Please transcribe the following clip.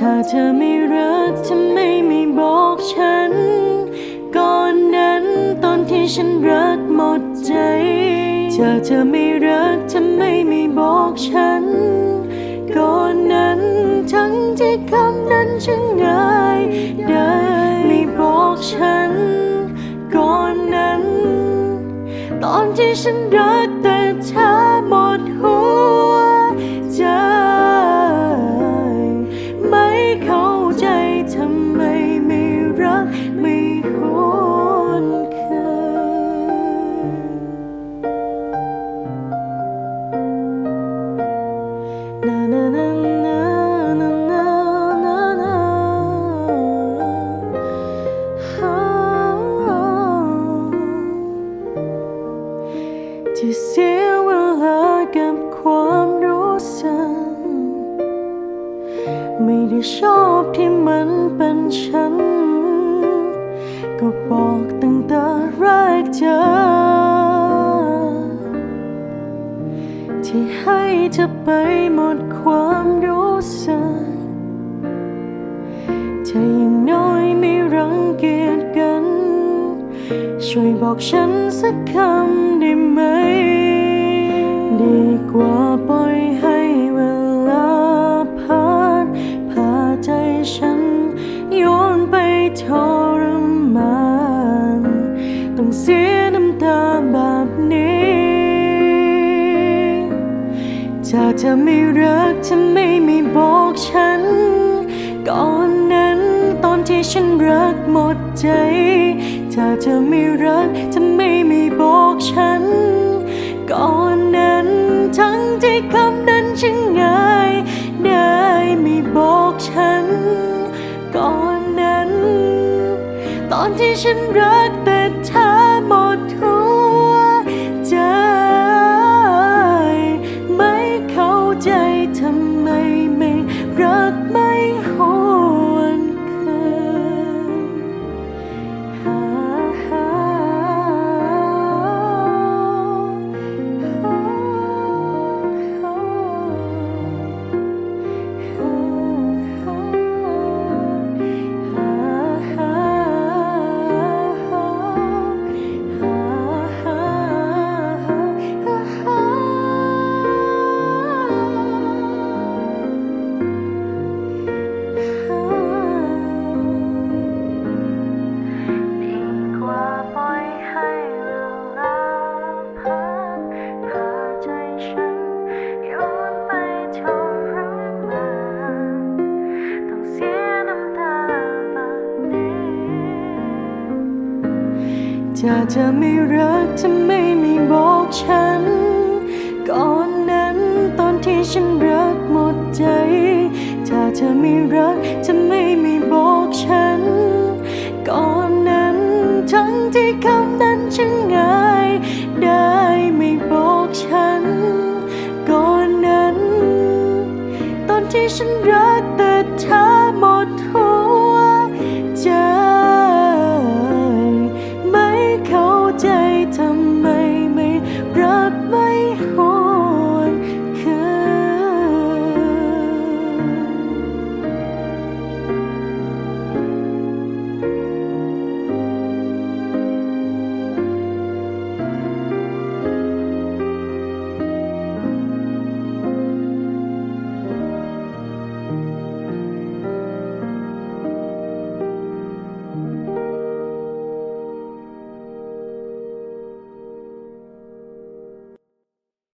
ถ้าเธอไม่รักทำไมไม่บอกฉัน ก่อนนั้นตอนที่ฉันรักหมดใจ ถ้าเธอไม่รักทำไมไม่บอกฉัน ก่อนนั้นทั้งที่คำนั้นช่างง่ายได้ไม่บอกฉัน ก่อนนั้น ตอนที่ฉันรักแต่เธอหมดหัว ทำไมไม่รักไม่หวนคืนนานานานานานานานาฮ่าที่เสียเวลากับความรู้สึก ไม่ได้ชอบที่มันเป็นฉัน ก็บอกตั้งแต่แรกเจอ ที่ให้เธอไปหมดความรู้สึกเธอยังน้อยไม่รังเกียจกัน ช่วยบอกฉันสักคำได้ไหม ถ้าเธอไม่รักทำไมไม่บอกฉัน ก่อนนั้นตอนที่ฉันรักหมดใจ ถ้าเธอไม่รักทำไมไม่บอกฉัน ก่อนนั้นทั้งที่คำนั้นช่างง่ายได้ไม่บอกฉัน ก่อนนั้น ตอนที่ฉันรักแต่เธอหมด nước mắt ถ้าเธอไม่รักทำไมไม่บอกฉัน ก่อนนั้นตอนที่ฉันรักหมดใจ ถ้าเธอไม่รักทำไมไม่บอกฉัน ก่อนนั้นทั้งที่คำนั้นช่างง่ายได้ไม่บอกฉัน ก่อนนั้น ตอนที่ฉันรักแต่เธอหมด